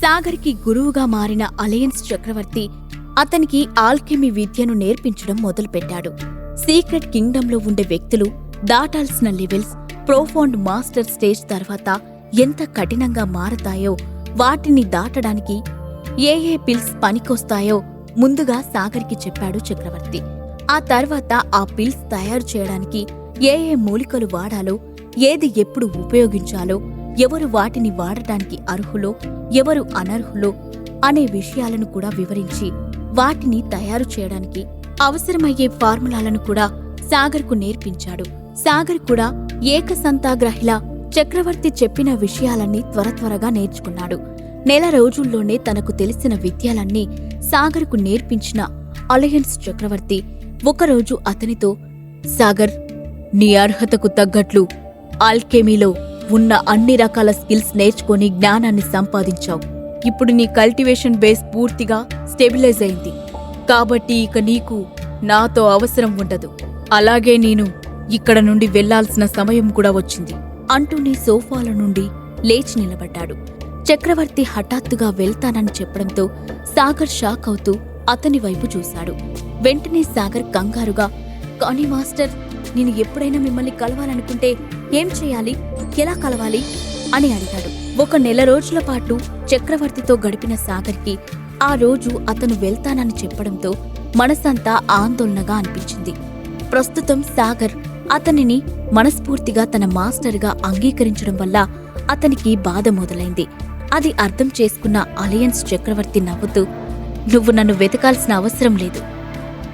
సాగర్కి గురువుగా మారిన అలయన్స్ చక్రవర్తి అతనికి ఆల్కెమీ విద్యను నేర్పించడం మొదలుపెట్టాడు. సీక్రెట్ కింగ్డంలో ఉండే వ్యక్తులు దాటాల్సిన లెవెల్స్ ప్రోఫౌండ్ మాస్టర్ స్టేజ్ తర్వాత ఎంత కఠినంగా మారతాయో వాటిని దాటడానికి ఏ ఏ పిల్స్ పనికొస్తాయో ముందుగా సాగర్కి చెప్పాడు చక్రవర్తి. ఆ తర్వాత ఆ పిల్స్ తయారు చేయడానికి ఏ ఏ మూలికలు వాడాలో ఏది ఎప్పుడు ఉపయోగించాలో ఎవరు వాటిని వాడటానికి అర్హులో ఎవరు అనర్హులో అనే విషయాలను కూడా వివరించి వాటిని తయారు చేయడానికి అవసరమయ్యే ఫార్ములాలను కూడా సాగర్కు నేర్పించాడు. సాగర్ కూడా ఏకసంతాగ్రహిలా చక్రవర్తి చెప్పిన విషయాలన్నీ త్వర త్వరగా నేర్చుకున్నాడు. నెల రోజుల్లోనే తనకు తెలిసిన విద్యలన్నీ సాగర్కు నేర్పించిన అలయన్స్ చక్రవర్తి ఒకరోజు అతనితో సాగర్ నీ అర్హతకు తగ్గట్లు ఆల్కెమీలో ఉన్న అన్ని రకాల స్కిల్స్ నేర్చుకొని జ్ఞానాన్ని సంపాదించావు. ఇప్పుడు నీ కల్టివేషన్ బేస్ పూర్తిగా స్టెబిలైజ్ అయింది. కాబట్టి ఇక నీకు నాతో అవసరం ఉండదు. అలాగే నేను ఇక్కడ నుండి వెళ్ళాల్సిన సమయం కూడా వచ్చింది. అంటూనే సోఫాల నుండి లేచి నిలబడ్డాడు. చక్రవర్తి హఠాత్తుగా వెళ్తానని చెప్పడంతో సాగర్ షాక్ అవుతూ అతని వైపు చూశాడు. వెంటనే సాగర్ కంగారుగా కానీ మాస్టర్ నేను ఎప్పుడైనా మిమ్మల్ని కలవాలనుకుంటే ఏం చేయాలి? ఎలా కలవాలి? అని అడిగాడు. ఒక నెల రోజుల పాటు చక్రవర్తితో గడిపిన సాగర్కి ఆ రోజు అతను వెళ్తానని చెప్పడంతో మనసంతా ఆందోళనగా అనిపించింది. ప్రస్తుతం సాగర్ అతనిని మనస్ఫూర్తిగా తన మాస్టర్గా అంగీకరించడం వల్ల అతనికి బాధ మొదలైంది. అది అర్థం చేసుకున్న అలయన్స్ చక్రవర్తి నవ్వుతూ నువ్వు నన్ను వెతకాల్సిన అవసరం లేదు.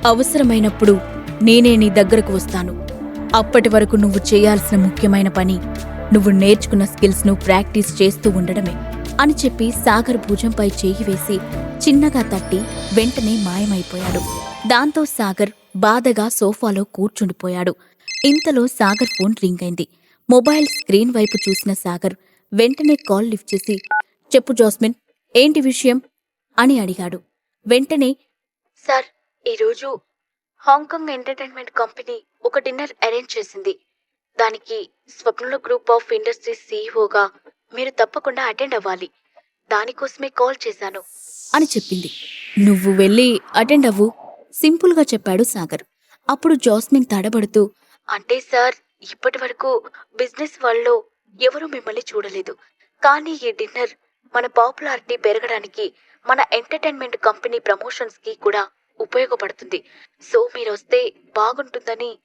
అవసరమైనప్పుడు నేనే నీ దగ్గరకు వస్తాను. అప్పటి వరకు నువ్వు చేయాల్సిన ముఖ్యమైన పని నువ్వు నేర్చుకున్న స్కిల్స్ను ప్రాక్టీస్ చేస్తూ ఉండడమే అని చెప్పి సాగర్ భుజంపై చేయి వేసి చిన్నగా తట్టి వెంటనే మాయమైపోయాడు. దాంతో సాగర్ బాధగా సోఫాలో కూర్చుండిపోయాడు. ఇంతలో సాగర్ ఫోన్ రింగ్ అయింది. మొబైల్ స్క్రీన్ వైపు చూసిన సాగర్ వెంటనే కాల్ లిఫ్ట్ చేసి చెప్పు జాస్మిన్ ఏంటి విషయం? అని అడిగాడు. వెంటనే సార్ ఈరోజు హాంకాంగ్ ఎంటర్టైన్మెంట్ కంపెనీ ఒక డిన్నర్ అరేంజ్ చేసింది. దానికి స్వప్నుల గ్రూప్ ఆఫ్ ఇండస్ట్రీస్ సీఈఓగా మీరు తప్పకుండా అటెండ్ అవ్వాలి. దానికోసమే కాల్ చేశాను. అని చెప్పింది. నువ్వు వెళ్ళి అటెండ్ అవ్వు సింపుల్గా చెప్పాడు సాగర్. అప్పుడు జాస్మిన్ తడబడుతూ అంటే సార్ ఇప్పటి వరకు బిజినెస్ వాళ్ళలో ఎవరూ మిమ్మల్ని చూడలేదు. కానీ ఈ డిన్నర్ మన పాపులారిటీ పెరగడానికి మన ఎంటర్టైన్మెంట్ కంపెనీ ప్రమోషన్స్కి కూడా ఉపయోగపడుతుంది. సో మీరొస్తే బాగుంటుందని.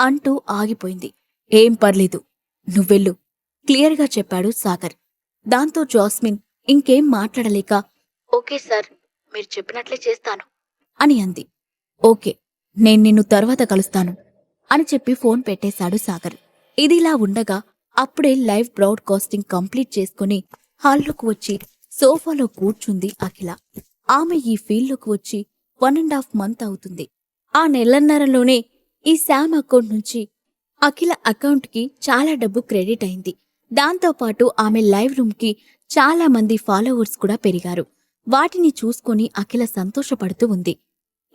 అంటూ ఆగిపోయింది. ఏం పర్లేదు. నువ్వెళ్ళు. క్లియర్గా చెప్పాడు సాగర్. దాంతో జాస్మిన్ ఇంకేం మాట్లాడలేక ఓకే సార్ మీరు చెప్పినట్లే చేస్తాను. అని అంది. ఓకే నేను నిన్ను తర్వాత కలుస్తాను అని చెప్పి ఫోన్ పెట్టేశాడు సాగర్. ఇదిలా ఉండగా అప్పుడే లైవ్ బ్రాడ్కాస్టింగ్ కంప్లీట్ చేసుకుని హాల్లోకి వచ్చి సోఫాలో కూర్చుంది అఖిల. ఆమె ఈ ఫీల్డ్లోకి వచ్చి వన్ అండ్ హాఫ్ మంత్ అవుతుంది. ఆ నెలన్నరలోనే ఈ శామ్ అకౌంట్ నుంచి అఖిల అకౌంట్కి చాలా డబ్బు క్రెడిట్ అయింది. దాంతోపాటు ఆమె లైవ్ రూమ్కి చాలా మంది ఫాలోవర్స్ కూడా పెరిగారు. వాటిని చూసుకొని అఖిల సంతోషపడుతూ ఉంది.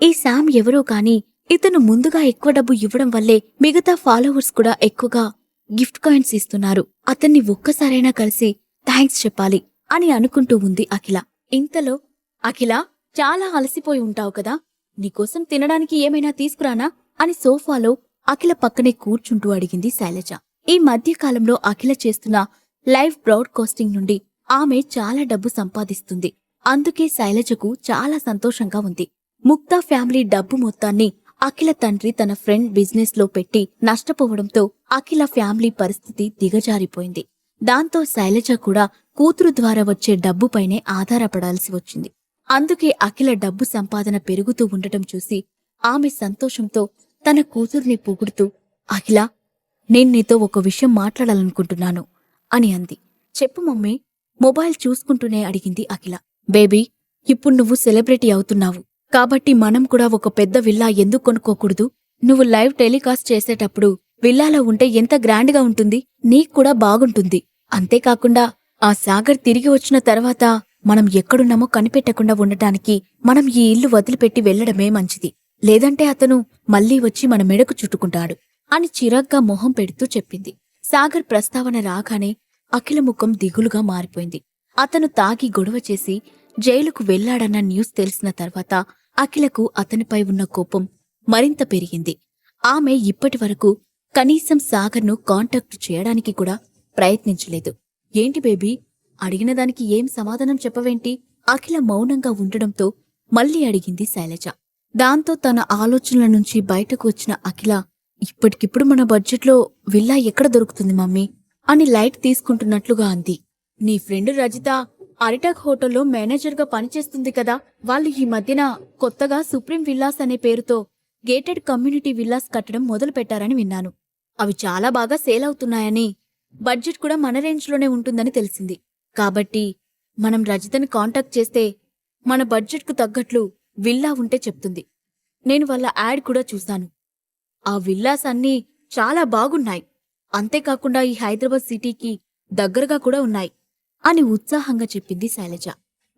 ఈ శామ్ ఎవరో కాని ఇతను ముందుగా ఎక్కువ డబ్బు ఇవ్వడం వల్లే మిగతా ఫాలోవర్స్ కూడా ఎక్కువగా గిఫ్ట్ కాయిన్స్ ఇస్తున్నారు. అతన్ని ఒక్కసారైనా కలిసి థ్యాంక్స్ చెప్పాలి అని అనుకుంటూ ఉంది అఖిల. ఇంతలో అఖిల చాలా అలసిపోయి ఉంటావు కదా. నీకోసం తినడానికి ఏమైనా తీసుకురానా? అని సోఫాలో అఖిల పక్కనే కూర్చుంటూ అడిగింది శైలజ. ఈ మధ్యకాలంలో అఖిల చేస్తున్న లైవ్ బ్రాడ్కాస్టింగ్ నుండి ఆమె చాలా డబ్బు సంపాదిస్తుంది. అందుకే శైలజకు చాలా సంతోషంగా ఉంది. ముక్తా ఫ్యామిలీ డబ్బు మొత్తాన్ని అఖిల తండ్రి తన ఫ్రెండ్ బిజినెస్లో పెట్టి నష్టపోవడంతో అఖిల ఫ్యామిలీ పరిస్థితి దిగజారిపోయింది. దాంతో శైలజ కూడా కూతురు ద్వారా వచ్చే డబ్బుపైనే ఆధారపడాల్సి వచ్చింది. అందుకే అఖిల డబ్బు సంపాదన పెరుగుతూ ఉండటం చూసి ఆమె సంతోషంతో తన కూతుర్ని పొగుడుతూ అఖిల నేను నీతో ఒక విషయం మాట్లాడాలనుకుంటున్నాను అని అంది. చెప్పు మమ్మీ మొబైల్ చూసుకుంటూనే అడిగింది అఖిల. బేబీ ఇప్పుడు నువ్వు సెలబ్రిటీ అవుతున్నావు. కాబట్టి మనం కూడా ఒక పెద్ద విల్లా ఎందుకు కొనుక్కోకూడదు? నువ్వు లైవ్ టెలికాస్ట్ చేసేటప్పుడు విల్లాలో ఉంటే ఎంత గ్రాండ్గా ఉంటుంది? నీకు కూడా బాగుంటుంది. అంతేకాకుండా ఆ సాగర్ తిరిగి వచ్చిన తర్వాత మనం ఎక్కడున్నామో కనిపెట్టకుండా ఉండటానికి మనం ఈ ఇల్లు వదిలిపెట్టి వెళ్ళడమే మంచిది. లేదంటే అతను మళ్ళీ వచ్చి మన మెడకు చుట్టుకుంటాడు అని చిరాగ్గా మొహం పెడుతూ చెప్పింది. సాగర్ ప్రస్తావన రాగానే అఖిల ముఖం దిగులుగా మారిపోయింది. అతను తాగి గొడవ చేసి జైలుకు వెళ్ళాడన్న న్యూస్ తెలిసిన తర్వాత అఖిలకు అతనిపై ఉన్న కోపం మరింత పెరిగింది. ఆమె ఇప్పటివరకు కనీసం సాగర్ను కాంటాక్ట్ చేయడానికి కూడా ప్రయత్నించలేదు. ఏంటి బేబీ? అడిగిన దానికి ఏం సమాధానం చెప్పవేంటి? అఖిల మౌనంగా ఉండడంతో మళ్ళీ అడిగింది శైలజ. దాంతో తన ఆలోచనల నుంచి బయటకు వచ్చిన అఖిల ఇప్పటికిప్పుడు మన బడ్జెట్లో విల్లా ఎక్కడ దొరుకుతుంది మమ్మీ? అని లైట్ తీసుకుంటున్నట్లుగా అంది. నీ ఫ్రెండ్ రజిత అరిటాక్ హోటల్లో మేనేజర్గా పనిచేస్తుంది కదా వాళ్ళు ఈ మధ్యన కొత్తగా సుప్రీం విల్లాస్ అనే పేరుతో గేటెడ్ కమ్యూనిటీ విల్లాస్ కట్టడం మొదలు పెట్టారని విన్నాను. అవి చాలా బాగా సేల్ అవుతున్నాయని బడ్జెట్ కూడా మన రేంజ్లోనే ఉంటుందని తెలిసింది. కాబట్టి మనం రజితని కాంటాక్ట్ చేస్తే మన బడ్జెట్కు తగ్గట్లు విల్లా ఉంటే చెప్తుంది. నేను వాళ్ళ యాడ్ కూడా చూశాను. ఆ విల్లాస్ అన్నీ చాలా బాగున్నాయి. అంతేకాకుండా ఈ హైదరాబాద్ సిటీకి దగ్గరగా కూడా ఉన్నాయి అని ఉత్సాహంగా చెప్పింది శైలజ.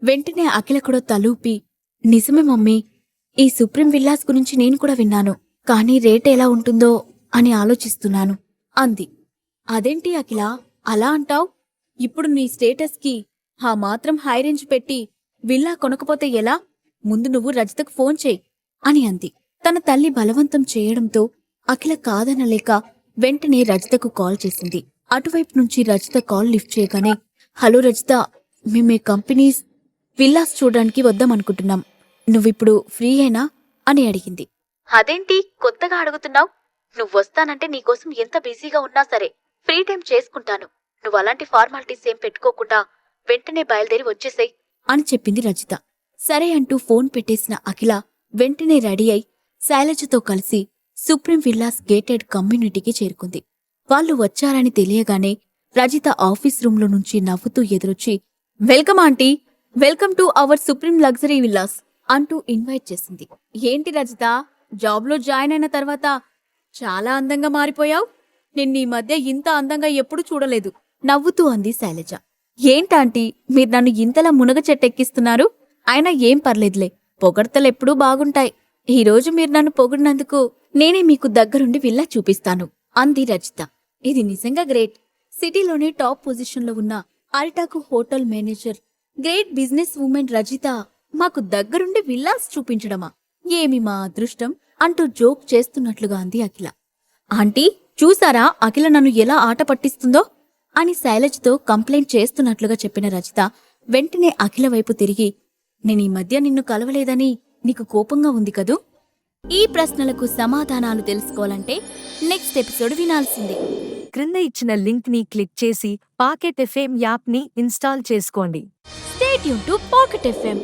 వెంటనే అఖిల కూడా తలూపి నిజమే మమ్మీ ఈ సుప్రీం విల్లాస్ గురించి నేను కూడా విన్నాను కానీ రేట్ ఎలా ఉంటుందో అని ఆలోచిస్తున్నాను అంది. అదేంటి అఖిల అలా అంటావ్? ఇప్పుడు నీ స్టేటస్కి ఆ మాత్రం హై రేంజ్ పెట్టి విల్లా కొనకపోతే ఎలా? ముందు నువ్వు రజితకు ఫోన్ చేయి అని అంది. తన తల్లి బలవంతం చేయడంతో అఖిల కాదనలేక వెంటనే రజితకు కాల్ చేసింది. అటువైపు నుంచి రజిత కాల్ లిఫ్ట్ చేయగానే హలో రజిత మేమే కంపెనీస్ విల్లాస్ చూడడానికి వద్దామనుకుంటున్నాం. నువ్విప్పుడు ఫ్రీ అయినా అని అడిగింది. అదేంటి? కొత్తగా అడుగుతున్నావు? నువ్వు వస్తానంటే నీకోసం ఎంత బిజీగా ఉన్నా సరే ఫ్రీ టైం చేసుకుంటాను. నువ్వు అలాంటి ఫార్మాలిటీస్ ఏం పెట్టుకోకుండా వెంటనే బయలుదేరి వచ్చేసేయ్. అని చెప్పింది రజిత. సరే అంటూ ఫోన్ పెట్టేసిన అఖిల వెంటనే రెడీ అయి శైలజతో కలిసి సుప్రీం విల్లాస్ గేటెడ్ కమ్యూనిటీకి చేరుకుంది. వాళ్ళు వచ్చారని తెలియగానే రజిత ఆఫీస్ రూంలో నుంచి నవ్వుతూ ఎదురొచ్చి welcome aunty welcome to our supreme luxury villas అంటూ ఇన్వైట్ చేసింది. ఏంటి రజిత జాబ్లో జాయిన్ అయిన తర్వాత చాలా అందంగా మారిపోయావు? నిన్న ఈ మధ్య ఇంత అందంగా ఎప్పుడూ చూడలేదు. నవ్వుతూ అంది శైలజ. ఏంటాంటీ మీరు నన్ను ఇంతలా మునగ చెట్టెక్కిస్తున్నారు? అయినా ఏం పర్లేదులే పొగడ్తలెప్పుడూ బాగుంటాయి. ఈరోజు మీరు నన్ను పొగిడినందుకు నేనే మీకు దగ్గరుండి విల్లా చూపిస్తాను అంది రజిత. ఇది నిజంగా గ్రేట్. సిటీలోనే టాప్ పొజిషన్లో ఉన్న Aritaku hotel manager great business women Rajitha మాకు దగ్గరుండి విల్లాస్ చూపించడమా? ఏమి మా అదృష్టం? అంటూ జోక్ చేస్తున్నట్లుగా అంది అఖిల. ఆంటీ చూసారా? అఖిల నన్ను ఎలా ఆట పట్టిస్తుందో? అని శైలజ్తో కంప్లైంట్ చేస్తున్నట్లుగా చెప్పిన రజిత వెంటనే అఖిల వైపు తిరిగి నేను ఈ మధ్య నిన్ను కలవలేదని నీకు కోపంగా ఉంది కదూ? ఈ ప్రశ్నలకు సమాధానాలు తెలుసుకోవాలంటే నెక్స్ట్ ఎపిసోడ్ వినాల్సిందే. క్రింద ఇచ్చిన లింక్ని క్లిక్ చేసి పాకెట్ ఎఫ్ఎం యాప్ని ఇన్స్టాల్ చేసుకోండి. స్టేట్ యూన్ టు పాకెట్ ఎఫ్ఎం